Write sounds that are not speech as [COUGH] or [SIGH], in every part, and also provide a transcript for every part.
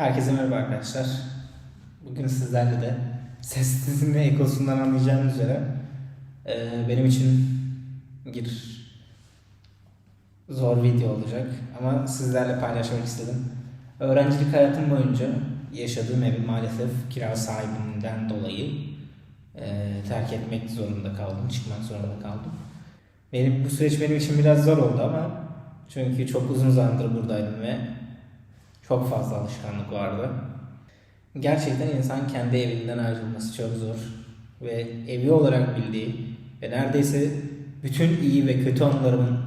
Herkese merhaba arkadaşlar. Bugün sizlerle de sesinizin ve ekosundan anlayacağınız üzere eee, benim için bir zor video olacak ama sizlerle paylaşmak istedim. Öğrencilik hayatım boyunca yaşadığım evi maalesef kira sahibinden dolayı eee, terk etmek zorunda kaldım, çıkmak zorunda kaldım. Benim bu süreç benim için biraz zor oldu ama çünkü çok uzun zamandır buradaydım ve çok fazla alışkanlık vardı. Gerçekten insan kendi evinden ayrılması çok zor. Ve evi olarak bildiği ve neredeyse bütün iyi ve kötü anılarımın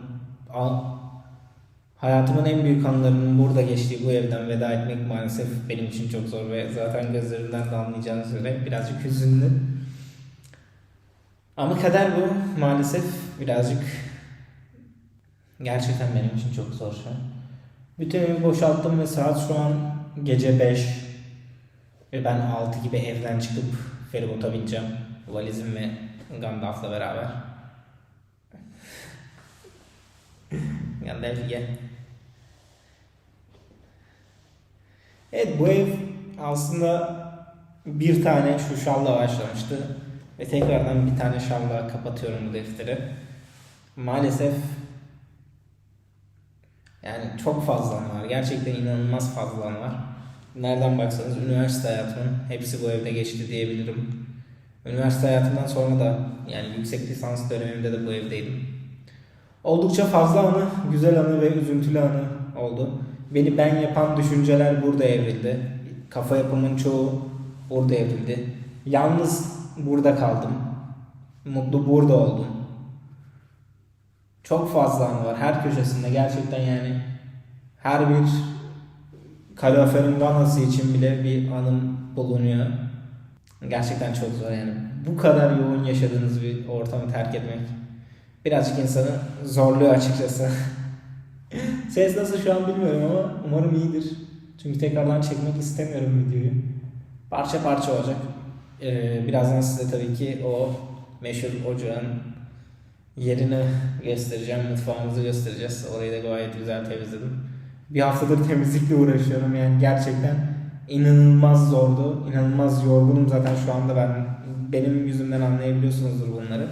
hayatımın en büyük anılarının burada geçtiği bu evden veda etmek maalesef benim için çok zor ve zaten gözlerimden de anlayacağınız üzere birazcık hüzünlü. Ama kader bu maalesef birazcık gerçekten benim için çok zor şu an. Bütün evi boşalttım ve saat şu an gece 5 ve ben 6 gibi evden çıkıp feribota bineceğim. Valizim ve Gandalf'la beraber. Gandalf gel. Evet bu ev aslında bir tane şu şalla başlamıştı. Ve tekrardan bir tane şalla kapatıyorum bu defteri. Maalesef yani çok fazla var. Gerçekten inanılmaz fazla var. Nereden baksanız üniversite hayatımın hepsi bu evde geçti diyebilirim. Üniversite hayatımdan sonra da yani yüksek lisans dönemimde de bu evdeydim. Oldukça fazla anı, güzel anı ve üzüntülü anı oldu. Beni ben yapan düşünceler burada evrildi. Kafa yapımın çoğu burada evrildi. Yalnız burada kaldım. Mutlu burada oldum. Çok fazla anı var her köşesinde gerçekten yani her bir kaloriferin ganası için bile bir anım bulunuyor. Gerçekten çok zor yani. Bu kadar yoğun yaşadığınız bir ortamı terk etmek birazcık insanı zorluyor açıkçası. [LAUGHS] Ses nasıl şu an bilmiyorum ama umarım iyidir. Çünkü tekrardan çekmek istemiyorum videoyu. Parça parça olacak. Ee, birazdan size tabii ki o meşhur ocağın yerini göstereceğim, mutfağımızı göstereceğiz. Orayı da gayet güzel temizledim. Bir haftadır temizlikle uğraşıyorum yani gerçekten inanılmaz zordu. İnanılmaz yorgunum zaten şu anda ben benim yüzümden anlayabiliyorsunuzdur bunları.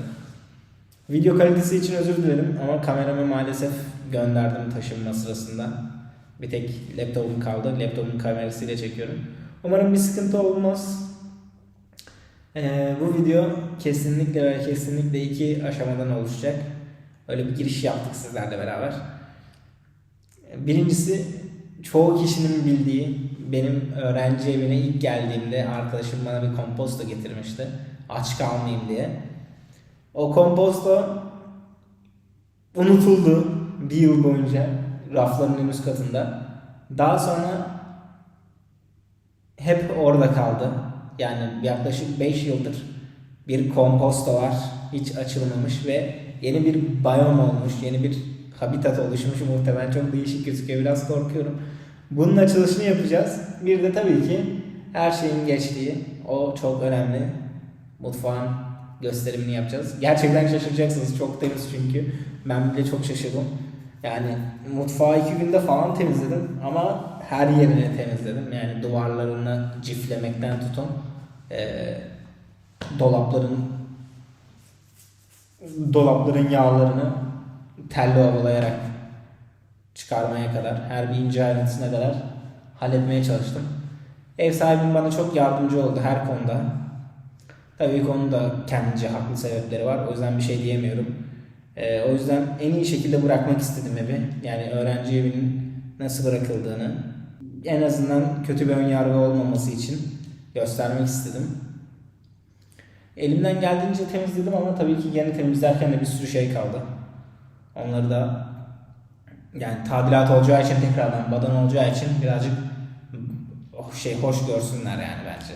Video kalitesi için özür dilerim ama kameramı maalesef gönderdim taşınma sırasında. Bir tek laptopum kaldı. Laptopun kamerasıyla çekiyorum. Umarım bir sıkıntı olmaz. Ee, bu video kesinlikle ve kesinlikle iki aşamadan oluşacak. Öyle bir giriş yaptık sizlerle beraber. Birincisi çoğu kişinin bildiği benim öğrenci evine ilk geldiğimde arkadaşım bana bir komposto getirmişti. Aç kalmayayım diye. O komposto unutuldu bir yıl boyunca rafların en üst katında. Daha sonra hep orada kaldı. Yani yaklaşık 5 yıldır bir komposto var. Hiç açılmamış ve yeni bir biyom olmuş, yeni bir habitat oluşmuş muhtemelen çok değişik gözüküyor. Biraz korkuyorum. Bunun açılışını yapacağız. Bir de tabii ki her şeyin geçtiği o çok önemli mutfağın gösterimini yapacağız. Gerçekten şaşıracaksınız. Çok temiz çünkü. Ben bile çok şaşırdım. Yani mutfağı iki günde falan temizledim ama her yerini temizledim. Yani duvarlarını ciflemekten tutun eee, dolapların dolapların yağlarını telli ovalayarak çıkarmaya kadar her bir ince ayrıntısına kadar halletmeye çalıştım. Ev sahibim bana çok yardımcı oldu her konuda. Tabii ki onun da kendince haklı sebepleri var. O yüzden bir şey diyemiyorum. Ee, o yüzden en iyi şekilde bırakmak istedim evi. Yani öğrenci evinin nasıl bırakıldığını en azından kötü bir ön yargı olmaması için göstermek istedim. Elimden geldiğince temizledim ama tabii ki yeni temizlerken de bir sürü şey kaldı. Onları da yani tadilat olacağı için tekrardan badan olacağı için birazcık oh, şey hoş görsünler yani bence.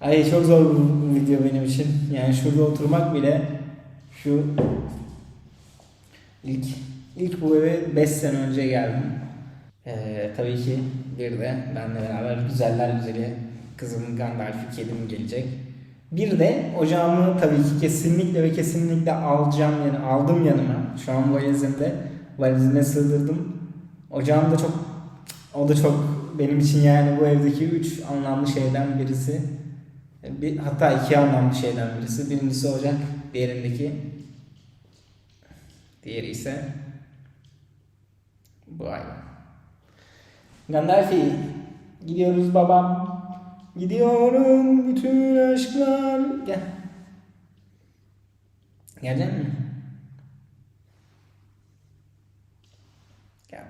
Ay çok zor bu video benim için. Yani şurada oturmak bile şu ilk ilk bu eve 5 sene önce geldim. Ee, tabii ki bir de benle beraber güzeller güzeli kızım Gandalf kedim gelecek. Bir de ocağımı tabii ki kesinlikle ve kesinlikle alacağım yani aldım yanıma. Şu an valizimde valizime sığdırdım. Ocağım da çok o da çok benim için yani bu evdeki üç anlamlı şeyden birisi. Bir, hatta iki anlamlı şeyden birisi. Birincisi ocak, diğerindeki. Diğeri ise bu hayvan. Gandalfi, gidiyoruz babam. Gidiyorum bütün aşklar. Gel. Gelecek misin? Gel.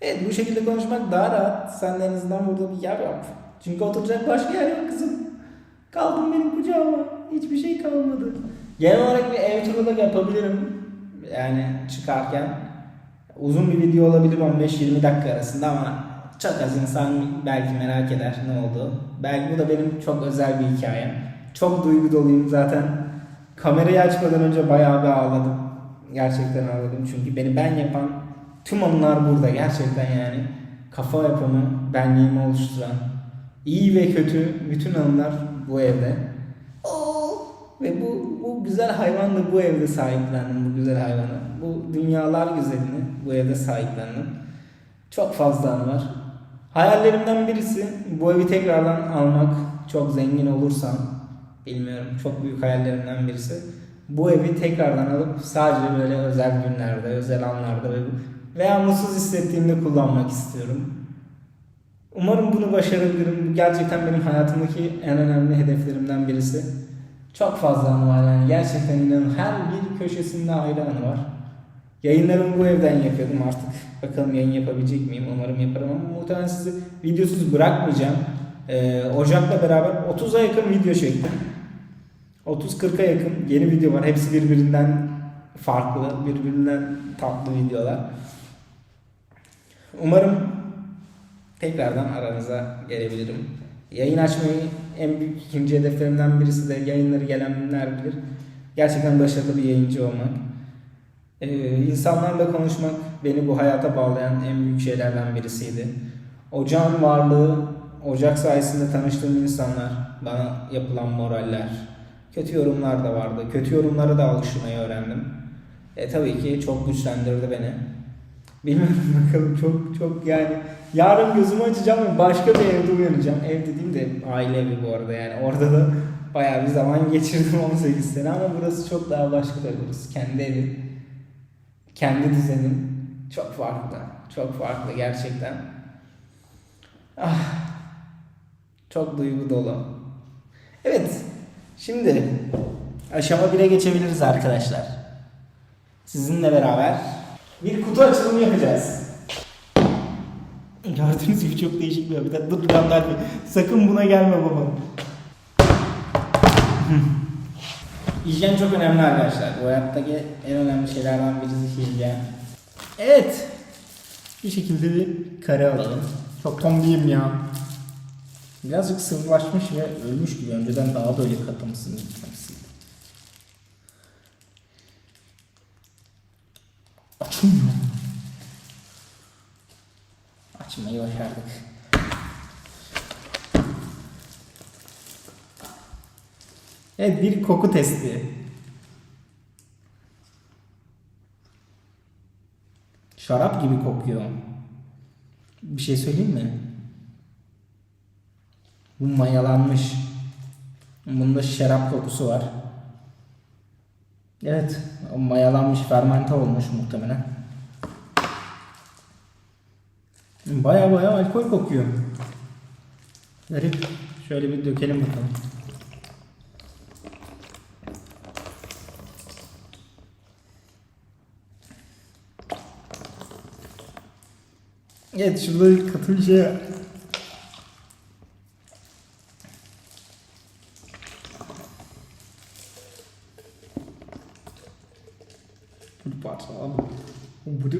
Evet bu şekilde konuşmak daha rahat. Sen en azından burada bir yer yap. Çünkü oturacak başka yer yok kızım. Kaldın benim kucağıma. Hiçbir şey kalmadı. Genel olarak bir ev turu da yapabilirim. Yani çıkarken. Uzun bir video olabilir 15-20 dakika arasında ama çok az insan belki merak eder ne oldu. Belki bu da benim çok özel bir hikayem. Çok duygu doluyum zaten. Kamerayı açmadan önce bayağı bir ağladım. Gerçekten ağladım çünkü beni ben yapan tüm anılar burada gerçekten yani. Kafa yapımı, benliğimi oluşturan, iyi ve kötü bütün anılar bu evde. Oo! Ve bu, bu güzel hayvan da bu evde sahiplendim bu güzel hayvanı. Bu dünyalar güzelini bu evde sahiplendim. Çok fazla var. Hayallerimden birisi bu evi tekrardan almak. Çok zengin olursam bilmiyorum çok büyük hayallerimden birisi. Bu evi tekrardan alıp sadece böyle özel günlerde, özel anlarda ve veya mutsuz hissettiğimde kullanmak istiyorum. Umarım bunu başarabilirim. Gerçekten benim hayatımdaki en önemli hedeflerimden birisi. Çok fazla anı var yani gerçekten inanın her bir köşesinde ayrı var. Yayınlarımı bu evden yapıyordum artık. Bakalım yayın yapabilecek miyim? Umarım yaparım ama muhtemelen sizi videosuz bırakmayacağım. Ee, Ocak'la beraber 30'a yakın video çektim. 30-40'a yakın yeni video var. Hepsi birbirinden farklı, birbirinden tatlı videolar. Umarım tekrardan aranıza gelebilirim. Yayın açmayı en büyük ikinci hedeflerimden birisi de yayınları gelenler bilir. Gerçekten başarılı bir yayıncı olmak. Ee, insanlarla konuşmak beni bu hayata bağlayan en büyük şeylerden birisiydi. Ocağın varlığı, ocak sayesinde tanıştığım insanlar, bana yapılan moraller, kötü yorumlar da vardı. Kötü yorumlara da alışmayı öğrendim. E tabii ki çok güçlendirdi beni. Bilmiyorum [LAUGHS] bakalım çok çok yani yarın gözümü açacağım ve başka bir evde uyanacağım. Ev dediğim de aile evi bu arada yani orada da bayağı bir zaman [LAUGHS] geçirdim 18 sene ama burası çok daha başka da burası. Kendi evim, kendi düzenim çok farklı. Çok farklı gerçekten. Ah, çok duygu dolu. Evet, şimdi aşama 1'e geçebiliriz arkadaşlar. Sizinle beraber bir kutu açılımı yapacağız. Gördüğünüz gibi çok değişik bir habitat. Dur Gandalf sakın buna gelme baba. [LAUGHS] hijyen çok önemli arkadaşlar. Bu hayattaki en önemli şeylerden birisi hijyen. Evet. Bir şekilde bir kare alalım. Çok tombiyim ya. Birazcık sıvılaşmış ve ölmüş gibi. Önceden daha böyle katımsın. Açmayı başardık. Evet bir koku testi. Şarap gibi kokuyor. Bir şey söyleyeyim mi? Bu mayalanmış. Bunda şarap kokusu var. Evet, mayalanmış, fermente olmuş muhtemelen. Baya baya alkol kokuyor. Garip. Şöyle bir dökelim bakalım. Evet şurada katı bir şey var. Bunu parçalayalım. Bu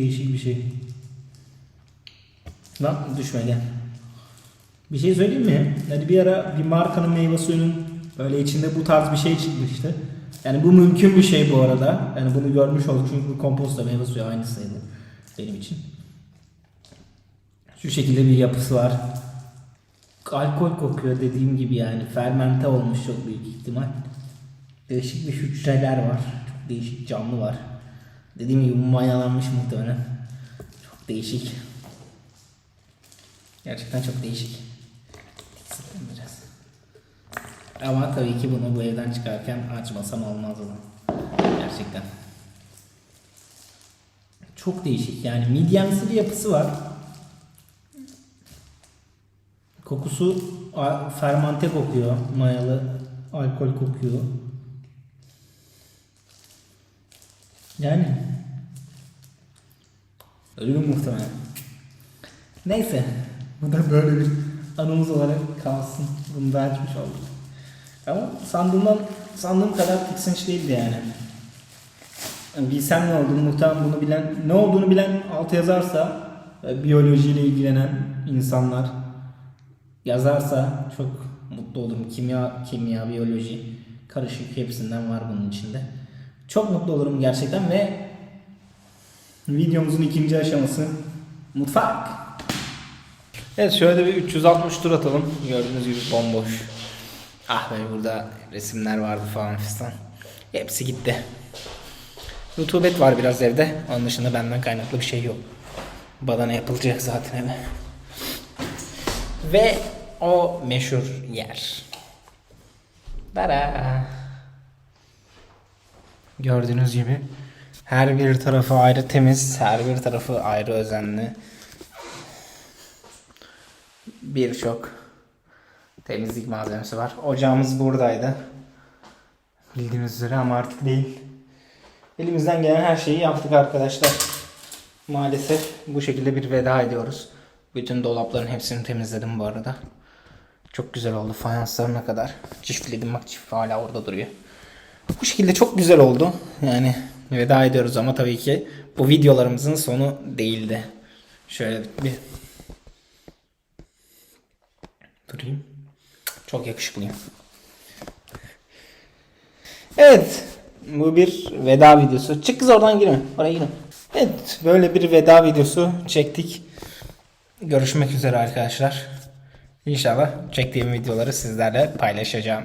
değişik bir şey. Lan düşme gel. Bir şey söyleyeyim mi? Hani bir ara bir markanın meyve suyunun böyle içinde bu tarz bir şey çıkmıştı. Yani bu mümkün bir şey bu arada. Yani bunu görmüş olduk çünkü bu komposta meyve suyu aynı sayılır benim için. Şu şekilde bir yapısı var. Alkol kokuyor dediğim gibi yani. Fermente olmuş çok büyük ihtimal. Değişik bir hücreler var. Çok değişik canlı var. Dediğim gibi mayalanmış muhtemelen. Çok değişik. Gerçekten çok değişik. Biraz. Ama tabii ki bunu bu evden çıkarken açmasam olmazdı. Gerçekten. Çok değişik yani midyemsi bir yapısı var. Kokusu fermante kokuyor. Mayalı alkol kokuyor. Yani ölürüm muhtemelen. Neyse. Bu da böyle bir anımız olarak kalsın. Bunu da açmış olduk. Ama sandığımdan sandığım kadar tiksinç değildi yani. Yani Bilsem ne olduğunu muhtemelen bunu bilen ne olduğunu bilen alt yazarsa biyolojiyle ilgilenen insanlar yazarsa çok mutlu olurum. Kimya, kimya, biyoloji karışık hepsinden var bunun içinde. Çok mutlu olurum gerçekten ve videomuzun ikinci aşaması mutfak. Evet şöyle bir 360 tur atalım. Gördüğünüz gibi bomboş. Ah be burada resimler vardı falan fistan. Hepsi gitti. Rutubet var biraz evde. Onun dışında benden kaynaklı bir şey yok. Badana yapılacak zaten eve. Ve o meşhur yer. Dara. Gördüğünüz gibi her bir tarafı ayrı temiz, her bir tarafı ayrı özenli. Birçok temizlik malzemesi var. Ocağımız buradaydı. Bildiğiniz üzere ama artık değil. Elimizden gelen her şeyi yaptık arkadaşlar. Maalesef bu şekilde bir veda ediyoruz. Bütün dolapların hepsini temizledim bu arada. Çok güzel oldu fayanslarına kadar. Çiftledim bak çift hala orada duruyor. Bu şekilde çok güzel oldu. Yani veda ediyoruz ama tabii ki bu videolarımızın sonu değildi. Şöyle bir durayım. Çok yakışıklıyım. Evet. Bu bir veda videosu. Çık kız oradan girme. Oraya girme. Evet. Böyle bir veda videosu çektik. Görüşmek üzere arkadaşlar. İnşallah çektiğim videoları sizlerle paylaşacağım.